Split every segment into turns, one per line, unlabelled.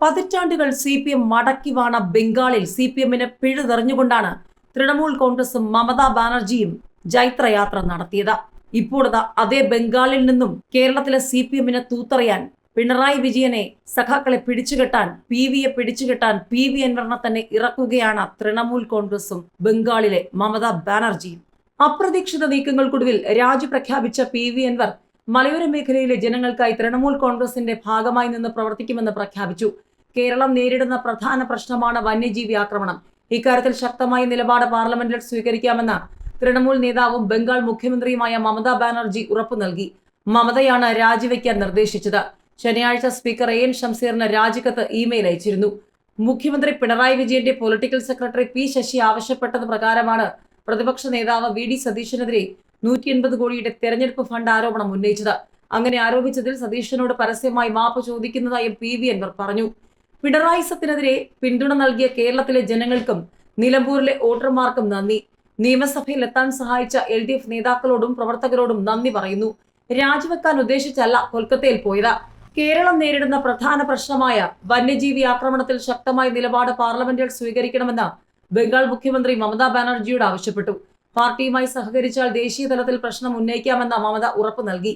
പതിറ്റാണ്ടുകൾ C P M മടക്കി വാണ ബംഗാളിൽ സി പി എമ്മിന് പിഴുതെറിഞ്ഞുകൊണ്ടാണ് തൃണമൂൽ കോൺഗ്രസും മമതാ ബാനർജിയും ജൈത്രയാത്ര നടത്തിയത്. ഇപ്പോഴത് അതേ ബംഗാളിൽ നിന്നും കേരളത്തിലെ സി പി എമ്മിനെ തൂത്തറിയാൻ പിണറായി വിജയനെ സഖാക്കളെ പിടിച്ചുകെട്ടാൻ പി വിയെ പിടിച്ചുകെട്ടാൻ പി വി അൻവറിനെ തന്നെ ഇറക്കുകയാണ് തൃണമൂൽ കോൺഗ്രസും ബംഗാളിലെ മമതാ ബാനർജിയും. അപ്രതീക്ഷിത നീക്കങ്ങൾക്കൊടുവിൽ രാജി പ്രഖ്യാപിച്ച പി വി അൻവർ മലയോര മേഖലയിലെ ജനങ്ങൾക്കായി തൃണമൂൽ കോൺഗ്രസിന്റെ ഭാഗമായി നിന്ന് പ്രവർത്തിക്കുമെന്ന് പ്രഖ്യാപിച്ചു. കേരളം നേരിടുന്ന പ്രധാന പ്രശ്നമാണ് വന്യജീവി ആക്രമണം. ഇക്കാര്യത്തിൽ ശക്തമായ നിലപാട് പാർലമെന്റിൽ സ്വീകരിക്കാമെന്ന് തൃണമൂൽ നേതാവും ബംഗാൾ മുഖ്യമന്ത്രിയുമായ മമതാ ബാനർജി ഉറപ്പു നൽകി. മമതയാണ് രാജിവെക്കാൻ നിർദ്ദേശിച്ചത്. ശനിയാഴ്ച സ്പീക്കർ എ എൻ ഷംസീറിന് രാജിക്കത്ത് ഇമെയിൽ അയച്ചിരുന്നു. മുഖ്യമന്ത്രി പിണറായി വിജയന്റെ പൊളിറ്റിക്കൽ സെക്രട്ടറി പി ശശി ആവശ്യപ്പെട്ടത് പ്രകാരമാണ് പ്രതിപക്ഷ നേതാവ് വി ഡി സതീശനെതിരെ നൂറ്റി എൺപത് കോടിയുടെ തെരഞ്ഞെടുപ്പ് ഫണ്ട് ആരോപണം ഉന്നയിച്ചത്. അങ്ങനെ ആരോപിച്ചതിൽ സതീശനോട് പരസ്യമായി മാപ്പ് ചോദിക്കുന്നതായും പി വി അൻവർ പറഞ്ഞു. പിണറായി സത്തിനെതിരെ പിന്തുണ നൽകിയ കേരളത്തിലെ ജനങ്ങൾക്കും നിലമ്പൂരിലെ വോട്ടർമാർക്കും നന്ദി. നിയമസഭയിൽ എത്താൻ സഹായിച്ച എൽ ഡി എഫ് നേതാക്കളോടും പ്രവർത്തകരോടും നന്ദി പറയുന്നു. രാജിവെക്കാൻ ഉദ്ദേശിച്ചല്ല കൊൽക്കത്തയിൽ പോയത്. കേരളം നേരിടുന്ന പ്രധാന പ്രശ്നമായ വന്യജീവി ആക്രമണത്തിൽ ശക്തമായ നിലപാട് പാർലമെന്റിൽ സ്വീകരിക്കണമെന്ന് ബംഗാൾ മുഖ്യമന്ത്രി മമതാ ബാനർജിയോട് ആവശ്യപ്പെട്ടു. പാർട്ടിയുമായി സഹകരിച്ചാൽ ദേശീയ തലത്തിൽ പ്രശ്നം ഉന്നയിക്കാമെന്ന മമത ഉറപ്പു നൽകി.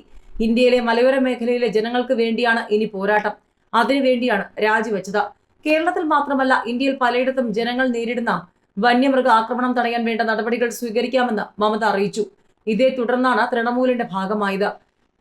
ഇന്ത്യയിലെ മലയോര മേഖലയിലെ ജനങ്ങൾക്ക് വേണ്ടിയാണ് ഇനി പോരാട്ടം. അതിനുവേണ്ടിയാണ് രാജിവെച്ചത്. കേരളത്തിൽ മാത്രമല്ല ഇന്ത്യയിൽ പലയിടത്തും ജനങ്ങൾ നേരിടുന്ന വന്യമൃഗ ആക്രമണം തടയാൻ വേണ്ട നടപടികൾ സ്വീകരിക്കാമെന്ന് മമത അറിയിച്ചു. ഇതേ തുടർന്നാണ് തൃണമൂലിന്റെ ഭാഗമായത്.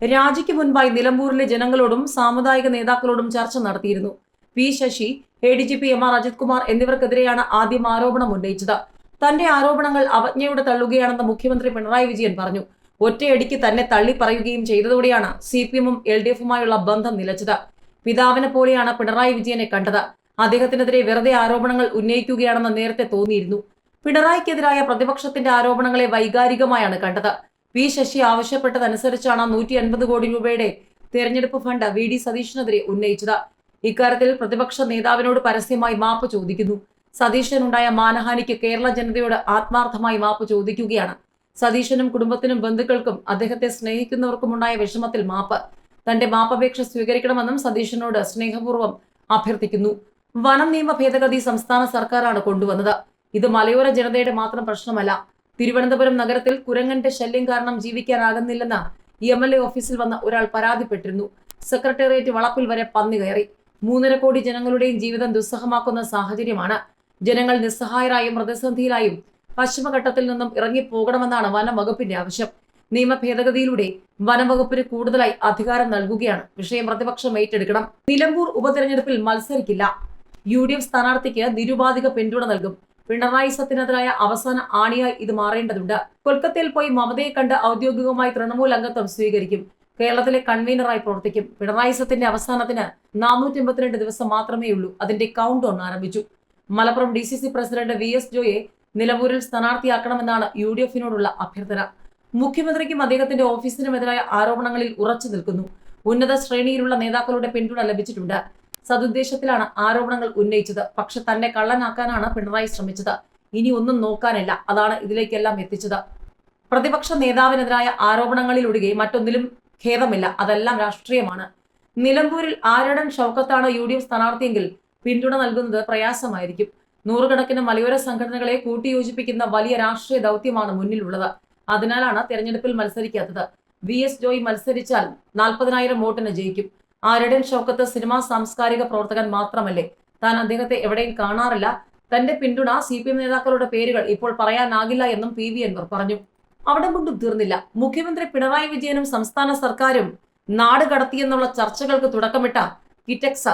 രാജിക്ക് മുൻപായി നിലമ്പൂരിലെ ജനങ്ങളോടും സാമുദായിക നേതാക്കളോടും ചർച്ച നടത്തിയിരുന്നു. P Sasi A D G P M R Ajith Kumar എന്നിവർക്കെതിരെയാണ് ആദ്യം ആരോപണം ഉന്നയിച്ചത്. തന്റെ ആരോപണങ്ങൾ അവജ്ഞയോടെ തള്ളുകയാണെന്ന് മുഖ്യമന്ത്രി പിണറായി വിജയൻ പറഞ്ഞു. ഒറ്റയടിക്ക് തന്നെ തള്ളി പറയുകയും ചെയ്തതോടെയാണ് സി പി എമ്മും എൽ ഡി എഫുമായുള്ള ബന്ധം നിലച്ചത്. പിതാവിനെ പോലെയാണ് പിണറായി വിജയനെ കണ്ടത്. അദ്ദേഹത്തിനെതിരെ വെറുതെ ആരോപണങ്ങൾ ഉന്നയിക്കുകയാണെന്ന് നേരത്തെ തോന്നിയിരുന്നു. പിണറായിക്കെതിരായ പ്രതിപക്ഷത്തിന്റെ ആരോപണങ്ങളെ വൈകാരികമായാണ് കണ്ടത്. വി ശശി ആവശ്യപ്പെട്ടതനുസരിച്ചാണ് നൂറ്റി അൻപത് കോടി രൂപയുടെ തെരഞ്ഞെടുപ്പ് ഫണ്ട് വി ഡി സതീഷിനെതിരെ ഉന്നയിച്ചത്. ഇക്കാര്യത്തിൽ പ്രതിപക്ഷ നേതാവിനോട് പരസ്യമായി മാപ്പ് ചോദിക്കുന്നു. സതീശനുണ്ടായ മാനഹാനിക്ക് കേരള ജനതയോട് ആത്മാർത്ഥമായി മാപ്പ് ചോദിക്കുകയാണ്. സതീശനും കുടുംബത്തിനും ബന്ധുക്കൾക്കും അദ്ദേഹത്തെ സ്നേഹിക്കുന്നവർക്കുമുണ്ടായ വിഷമത്തിൽ മാപ്പ്. തന്റെ മാപ്പപേക്ഷ സ്വീകരിക്കണമെന്നും സതീശനോട് സ്നേഹപൂർവം അഭ്യർത്ഥിക്കുന്നു. വനം നിയമ ഭേദഗതി സംസ്ഥാന സർക്കാരാണ് കൊണ്ടുവന്നത്. ഇത് മലയോര ജനതയുടെ മാത്രം പ്രശ്നമല്ല. തിരുവനന്തപുരം നഗരത്തിൽ കുരങ്ങന്റെ ശല്യം കാരണം ജീവിക്കാനാകുന്നില്ലെന്ന് എം എൽ എ ഓഫീസിൽ വന്ന ഒരാൾ പരാതിപ്പെട്ടിരുന്നു. സെക്രട്ടേറിയറ്റ് വളപ്പിൽ വരെ പന്നി കയറി. മൂന്നര കോടി ജനങ്ങളുടെയും ജീവിതം ദുസ്സഹമാക്കുന്ന സാഹചര്യമാണ്. ജനങ്ങൾ നിസ്സഹായരായും പ്രതിസന്ധിയിലായും പശ്ചിമഘട്ടത്തിൽ നിന്നും ഇറങ്ങിപ്പോകണമെന്നാണ് വനം വകുപ്പിന്റെ ആവശ്യം. നിയമ ഭേദഗതിയിലൂടെ വനംവകുപ്പിന് കൂടുതലായി അധികാരം നൽകുകയാണ്. വിഷയം പ്രതിപക്ഷം ഏറ്റെടുക്കണം. നിലമ്പൂർ ഉപതെരഞ്ഞെടുപ്പിൽ മത്സരിക്കില്ല. യു ഡി എഫ് സ്ഥാനാർത്ഥിക്ക് നിരുപാധിക പിന്തുണ നൽകും. പിണറായി സത്യനെതിരായ അവസാന ആണിയായി ഇത് മാറേണ്ടതുണ്ട്. കൊൽക്കത്തയിൽ പോയി മമതയെ കണ്ട് ഔദ്യോഗികമായി തൃണമൂൽ അംഗത്വം സ്വീകരിക്കും. കേരളത്തിലെ കൺവീനറായി പ്രവർത്തിക്കും. പിണറായി സത്തിന്റെ അവസാനത്തിന് നാനൂറ്റി എൺപത്തിരണ്ട് ദിവസം മാത്രമേ ഉള്ളൂ അതിന്റെ കൗണ്ട് ഡൗൺ ആരംഭിച്ചു. Malappuram D C C president V S ജോയെ നിലമ്പൂരിൽ സ്ഥാനാർത്ഥിയാക്കണമെന്നാണ് യു ഡി എഫിനോടുള്ള അഭ്യർത്ഥന. മുഖ്യമന്ത്രിക്കും അദ്ദേഹത്തിന്റെ ഓഫീസിനുമെതിരായ ആരോപണങ്ങളിൽ ഉറച്ചു നിൽക്കുന്നു. ഉന്നത ശ്രേണിയിലുള്ള നേതാക്കളുടെ പിന്തുണ ലഭിച്ചിട്ടുണ്ട്. സതുദ്ദേശത്തിലാണ് ആരോപണങ്ങൾ ഉന്നയിച്ചത്. പക്ഷെ തന്നെ കള്ളനാക്കാനാണ് പിണറായി ശ്രമിച്ചത്. ഇനി ഒന്നും നോക്കാനില്ല. അതാണ് ഇതിലേക്കെല്ലാം എത്തിച്ചത്. പ്രതിപക്ഷ നേതാവിനെതിരായ ആരോപണങ്ങളിലൊഴികെ മറ്റൊന്നിലും ഖേദമില്ല. അതെല്ലാം രാഷ്ട്രീയമാണ്. നിലമ്പൂരിൽ ആരടൻ ഷൗക്കത്താണ് യു ഡി എഫ് സ്ഥാനാർത്ഥിയെങ്കിൽ പിന്തുണ നൽകുന്നത് പ്രയാസമായിരിക്കും. നൂറുകണക്കിന് മലയോര സംഘടനകളെ കൂട്ടിയോജിപ്പിക്കുന്ന വലിയ രാഷ്ട്രീയ ദൗത്യമാണ് മുന്നിലുള്ളത്. അതിനാലാണ് തെരഞ്ഞെടുപ്പിൽ മത്സരിക്കാത്തത്. വി എസ് ജോയ് മത്സരിച്ചാൽ നാൽപ്പതിനായിരം വോട്ടിന് ജയിക്കും. ആരുടെ ഷൗക്കത്ത് സിനിമാ സാംസ്കാരിക പ്രവർത്തകൻ മാത്രമല്ലേ. താൻ അദ്ദേഹത്തെ എവിടെയും കാണാറില്ല. തന്റെ പിന്തുണ സി പി എം നേതാക്കളുടെ പേരുകൾ ഇപ്പോൾ പറയാനാകില്ല എന്നും പി വി അൻവർ പറഞ്ഞു. അവിടെ കൊണ്ടും തീർന്നില്ല. മുഖ്യമന്ത്രി പിണറായി വിജയനും സംസ്ഥാന സർക്കാരും നാട് കടത്തിയെന്നുള്ള ചർച്ചകൾക്ക് തുടക്കമിട്ട കിറ്റക്സ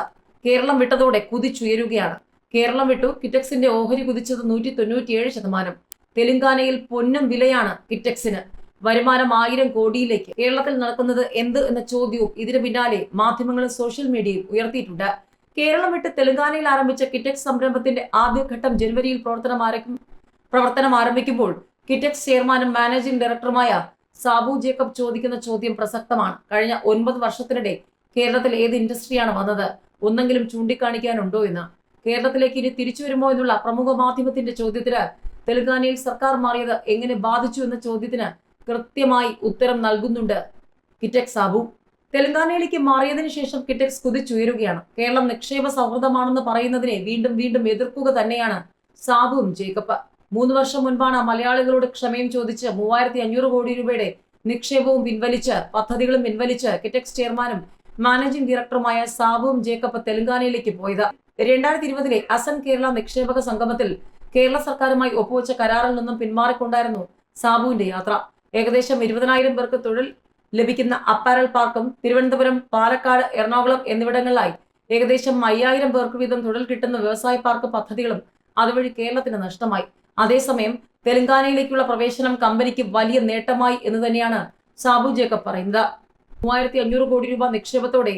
കേരളം വിട്ടതോടെ കുതിച്ചുയരുകയാണ്. കേരളം വിട്ടു കിറ്റക്സിന്റെ ഓഹരി കുതിച്ചത് നൂറ്റി തൊണ്ണൂറ്റിയേഴ് ശതമാനം. തെലങ്കാനയിൽ പൊന്നും വിലയാണ് കിറ്റക്സിന് വരുമാനം ആയിരം കോടിയിലേക്ക്. കേരളത്തിൽ നടക്കുന്നത് എന്ത് എന്ന ചോദ്യവും ഇതിനു പിന്നാലെ മാധ്യമങ്ങളും സോഷ്യൽ മീഡിയയും ഉയർത്തിയിട്ടുണ്ട്. കേരളം വിട്ട് തെലുങ്കാനയിൽ ആരംഭിച്ച കിറ്റക്സ് സംരംഭത്തിന്റെ ആദ്യഘട്ടം ജനുവരിയിൽ പ്രവർത്തനം ആരംഭിക്കും പ്രവർത്തനം ആരംഭിക്കുമ്പോൾ കിറ്റക്സ് ചെയർമാനും മാനേജിംഗ് ഡയറക്ടറുമായ സാബു ജേക്കബ് ചോദിക്കുന്ന ചോദ്യം പ്രസക്തമാണ്. കഴിഞ്ഞ ഒൻപത് വർഷത്തിനിടെ കേരളത്തിൽ ഏത് ഇൻഡസ്ട്രിയാണ് വന്നത്? ഒന്നെങ്കിലും ചൂണ്ടിക്കാണിക്കാനുണ്ടോ എന്ന്. കേരളത്തിലേക്ക് ഇനി തിരിച്ചു വരുമോ എന്നുള്ള പ്രമുഖ മാധ്യമത്തിന്റെ ചോദ്യത്തിന് തെലങ്കാനയിൽ സർക്കാർ മാറിയത് എങ്ങനെ ബാധിച്ചു എന്ന ചോദ്യത്തിന് കൃത്യമായി ഉത്തരം നൽകുന്നുണ്ട് കിറ്റക് സാബു. തെലങ്കാനയിലേക്ക് മാറിയതിനു ശേഷം കിറ്റക്സ് കുതിച്ചുയരുകയാണ് കേരളം നിക്ഷേപ സൗഹൃദമാണെന്ന് പറയുന്നതിനെ വീണ്ടും വീണ്ടും എതിർക്കുക തന്നെയാണ് സാബുവും ജേക്കബ്. മൂന്ന് വർഷം മുൻപാണ് മലയാളികളോട് ക്ഷമയും ചോദിച്ച് മൂവായിരത്തി അഞ്ഞൂറ് കോടി രൂപയുടെ നിക്ഷേപവും പിൻവലിച്ച് പദ്ധതികളും പിൻവലിച്ച് കിറ്റക്സ് ചെയർമാനും മാനേജിംഗ് ഡയറക്ടറുമായ സാബുവും ജേക്കബ് തെലങ്കാനയിലേക്ക് പോയത്. രണ്ടായിരത്തി ഇരുപതിലെ അസം കേരള നിക്ഷേപക സംഗമത്തിൽ കേരള സർക്കാരുമായി ഒപ്പുവെച്ച കരാറിൽ നിന്നും പിന്മാറിക്കൊണ്ടായിരുന്നു സാബുവിന്റെ യാത്ര. ഏകദേശം ഇരുപതിനായിരം പേർക്ക് തൊഴിൽ ലഭിക്കുന്ന അപ്പാരൽ പാർക്കും തിരുവനന്തപുരം പാലക്കാട് എറണാകുളം എന്നിവിടങ്ങളിലായി ഏകദേശം അയ്യായിരം പേർക്ക് വീതം തൊഴിൽ കിട്ടുന്ന വ്യവസായ പാർക്ക് പദ്ധതികളും അതുവഴി കേരളത്തിന് നഷ്ടമായി. അതേസമയം തെലങ്കാനയിലേക്കുള്ള പ്രവേശനം കമ്പനിക്ക് വലിയ നേട്ടമായി എന്ന് തന്നെയാണ് സാബു ജേക്കബ് പറയുന്നത്. മൂവായിരത്തി അഞ്ഞൂറ് കോടി രൂപ നിക്ഷേപത്തോടെ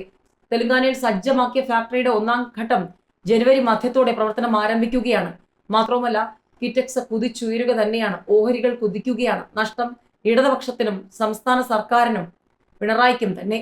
തെലങ്കാനയിൽ സജ്ജമാക്കിയ ഫാക്ടറിയുടെ ഒന്നാം ഘട്ടം ജനുവരി മധ്യത്തോടെ പ്രവർത്തനം ആരംഭിക്കുകയാണ്. മാത്രവുമല്ല കിറ്റക്സ് കുതിച്ചുയരുക തന്നെയാണ് ഓഹരികൾ കുതിക്കുകയാണ്. നഷ്ടം ഇടതുപക്ഷത്തിനും സംസ്ഥാന സർക്കാരിനും പിണറായിക്കും തന്നെ.